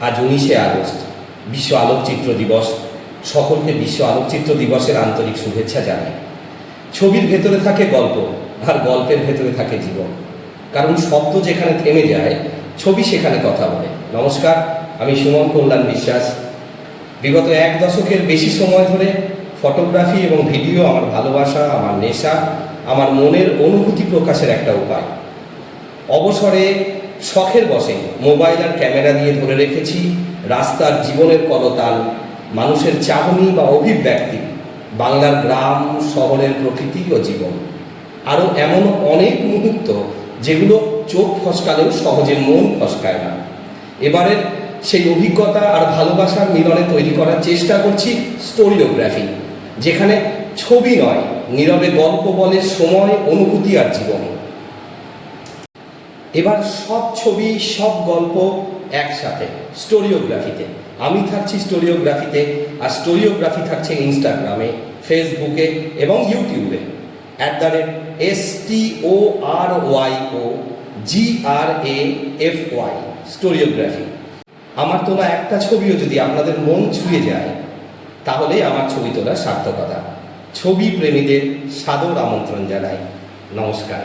আজ উনিশে আগস্ট, বিশ্ব আলোকচিত্র দিবস। সকলকে বিশ্ব আলোকচিত্র দিবসের আন্তরিক শুভেচ্ছা জানাই। ছবির ভেতরে থাকে গল্প, আর গল্পের ভেতরে থাকে জীবন। কারণ শব্দ যেখানে থেমে যায়, ছবি সেখানে কথা বলে। নমস্কার, আমি সুমন কল্যাণ বিশ্বাস। বিগত এক দশকের বেশি সময় ধরে ফটোগ্রাফি এবং ভিডিও আমার ভালোবাসা, আমার নেশা, আমার মনের অনুভূতি প্রকাশের একটা উপায়। অবসরে শখের বসে মোবাইল আর ক্যামেরা দিয়ে ধরে রেখেছি রাস্তার জীবনের কলতাল, মানুষের চাহনি বা অভিব্যক্তি, বাংলার গ্রাম, শহরের প্রকৃতি ও জীবন। আরও এমন অনেক মুহূর্ত যেগুলো চোখ ফসকালেও সহজে মন ফসকায় না। এবারের সেই অভিজ্ঞতা আর ভালোবাসার মিলনে তৈরি করার চেষ্টা করছি স্টোরিওগ্রাফি, যেখানে ছবি নয়, নীরবে গল্প বলে সময়, অনুভূতি আর জীবন। এবার সব ছবি, সব গল্প একসাথে, স্টোরিওগ্রাফিতে। আমি থাকছি স্টোরিওগ্রাফিতে, আর স্টোরিওগ্রাফি থাকছে ইনস্টাগ্রামে, ফেসবুকে এবং ইউটিউবে। At the rate S T O R Y O G R A F Y storyography. আমার তোলা একটা ছবিও যদি আপনাদের মন ছুঁয়ে যায় তাহলেই আমার ছবি তোলার সার্থকতা। ছবি প্রেমীদের সাদর আমন্ত্রণ জানাই। নমস্কার।